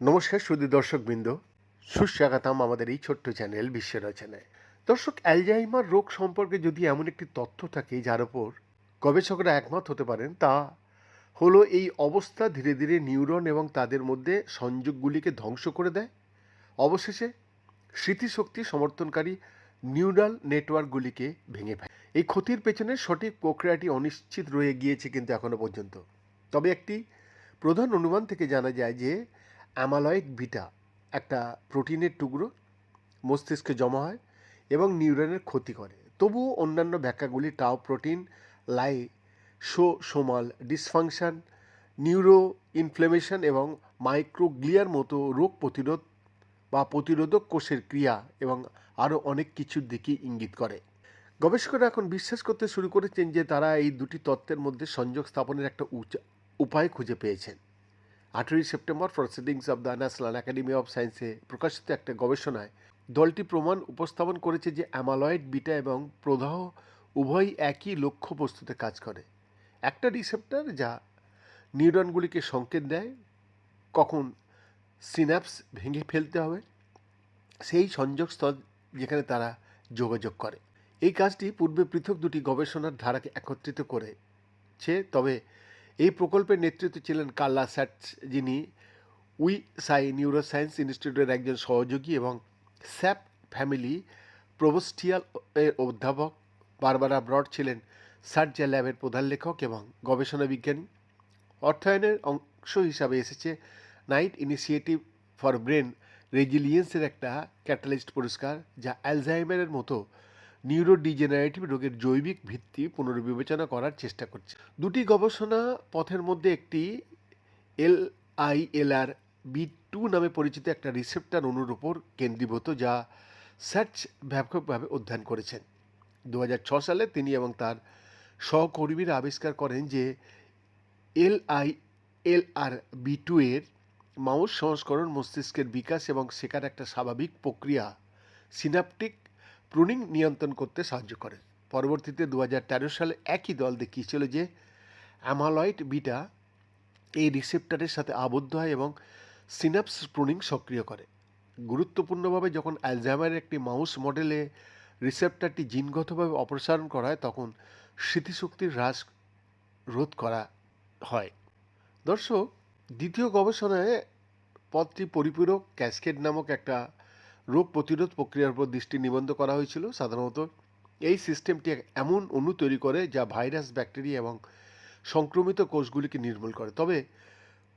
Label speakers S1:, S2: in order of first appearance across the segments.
S1: নমস্কার শুধু দর্শকবৃন্দ। সুস্বাগতম আমাদের এই ছোট্ট চ্যানেল বিশ্ব রচনায়। দর্শক, অ্যালজাইমার রোগ সম্পর্কে যদি এমন একটি তথ্য থাকে যার ওপর গবেষকরা একমত হতে পারেন, তা হলো এই অবস্থা ধীরে ধীরে নিউরন এবং তাদের মধ্যে সংযোগগুলিকে ধ্বংস করে দেয়। অবশেষে, স্মৃতিশক্তি সমর্থনকারী নিউরাল নেটওয়ার্কগুলিকে ভেঙে ফেলে। এই ক্ষতির পেছনে সঠিক প্রক্রিয়াটি অনিশ্চিত রয়ে গিয়েছে কিন্তু এখনও পর্যন্ত। তবে একটি প্রধান অনুমান থেকে জানা যায় যে, অ্যামালয়েড ভিটা একটা প্রোটিনের টুকরো, মস্তিষ্কে জমা হয় এবং নিউরনের ক্ষতি করে। তবুও অন্যান্য ব্যাখ্যাগুলি tau protein lysosomal dysfunction neuroinflammation এবং মাইক্রোগ্লিয়ার মতো রোগ প্রতিরোধ বা প্রতিরোধক কোষের ক্রিয়া এবং আরও অনেক কিছুর দিকে ইঙ্গিত করে। গবেষকরা এখন বিশ্বাস করতে শুরু করেছেন যে তারা এই দুটি তত্ত্বের মধ্যে সংযোগ স্থাপনের একটা উপায় খুঁজে পেয়েছেন। আঠেরোই September proceedings of the national academy of সায়েন্সে প্রকাশিত একটা গবেষণায় দলটি প্রমাণ উপস্থাপন করেছে যে অ্যামালয়েড, বিটা এবং প্রদাহ উভয়ই একই লক্ষ্য বস্তুতে কাজ করে। একটা রিসেপ্টার যা নিউরনগুলিকে সংকেত দেয়, কখন সিনাপস ভেঙে ফেলতে হবে, সেই সংযোগস্থল যেখানে তারা যোগাযোগ করে। এই কাজটি পূর্বে পৃথক দুটি গবেষণার ধারাকে একত্রিত করেছে তবে এই প্রকল্পের নেতৃত্বে ছিলেন কার্লা স্যাটস, যিনি উই সাই নিউরোসায়েন্স ইনস্টিটিউটের একজন সহযোগী এবং স্যাপ ফ্যামিলি প্রোভোস্টিয়াল এর অধ্যাপক। বারবারা ব্রড ছিলেন সার্জা ল্যাবের প্রধান লেখক এবং গবেষণা বিজ্ঞানী। অর্থায়নের অংশ হিসাবে এসেছে নাইট ইনিশিয়েটিভ ফর ব্রেন রেজিলিয়েন্সের একটা ক্যাটালিস্ট পুরস্কার, যা অ্যালজাইমারের মতো নিউরোডিজেনারেটিভ রোগের জৈবিক ভিত্তি পুনর্বিবেচনা করার চেষ্টা করছে। দুটি গবেষণা পথের মধ্যে একটি L I L R B two নামে পরিচিত একটা রিসেপ্টার অণুর উপর কেন্দ্রীভূত যা সার্চ ব্যাপকভাবে অধ্যয়ন করেছেন। দু সালে তিনি এবং তার সহকর্মীরা আবিষ্কার করেন যে L I L R B two এর মাউস সংস্করণ মস্তিষ্কের বিকাশ এবং শেখার একটা স্বাভাবিক প্রক্রিয়া সিনাপটিক প্রুনিং নিয়ন্ত্রণ করতে সাহায্য করে। পরবর্তীতে দু হাজার তেরো সালে একই দল দেখিয়েছিল যে অ্যামালয়েড বিটা এই রিসেপ্টারের সাথে আবদ্ধ হয় এবং সিনাপস প্রুনিং সক্রিয় করে। গুরুত্বপূর্ণভাবে যখন অ্যালজাইমারের একটি মাউস মডেলে রিসেপ্টারটি জিনগতভাবে অপসারণ করা হয়, তখন স্মৃতিশক্তির হ্রাস রোধ করা হয়। দর্শক, দ্বিতীয় গবেষণায় পথটি পরিপূরক ক্যাসকেড নামক একটা রোগ প্রতিরোধ প্রক্রিয়ার উপর দৃষ্টি নিবন্ধ করা হয়েছিল। সাধারণত এই সিস্টেমটি এমন অণু তৈরি করে যা ভাইরাস, ব্যাকটেরিয়া এবং সংক্রমিত কোষগুলিকে নির্মূল করে। তবে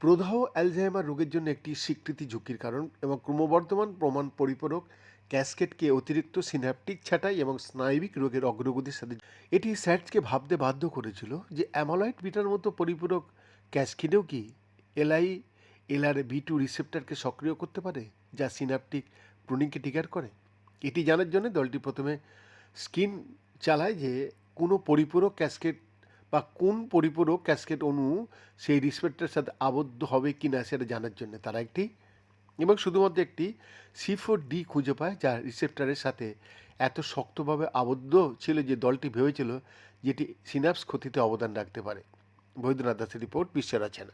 S1: প্রদাহ অ্যালজাইমার রোগের জন্য একটি স্বীকৃতি ঝুঁকির কারণ এবং ক্রমবর্ধমান প্রমাণ পরিপূরক ক্যাসকেটকে অতিরিক্ত সিনাপটিক ছাঁটাই এবং স্নায়বিক রোগের অগ্রগতির সাথে এটি স্যাটকে ভাবতে বাধ্য করেছিল যে অ্যামালয়েড বিটার মতো পরিপূরক ক্যাসকেডেও কি L I L R B two রিসেপ্টারকে সক্রিয় করতে পারে, যা সিনাপটিক প্রুনিংকে টিকার করে? এটি জানার জন্য দলটি প্রথমে স্কিন চালায় যে কোনো পরিপূরক ক্যাসকেট বা কোন পরিপূরক ক্যাসকেট অণু সেই রিসেপ্টারের সাথে আবদ্ধ হবে কি না সেটা জানার জন্য তারা একটি এবং শুধুমাত্র একটি সি ফোর ডি খুঁজে পায়, যা রিসেপ্টারের সাথে এত শক্তভাবে আবদ্ধ ছিল যে দলটি ভেবেছিল যেটি সিনাপস ক্ষতিতে অবদান রাখতে পারে। বৈদ্যনাথ দাসের রিপোর্ট, বিশ্ব রচনা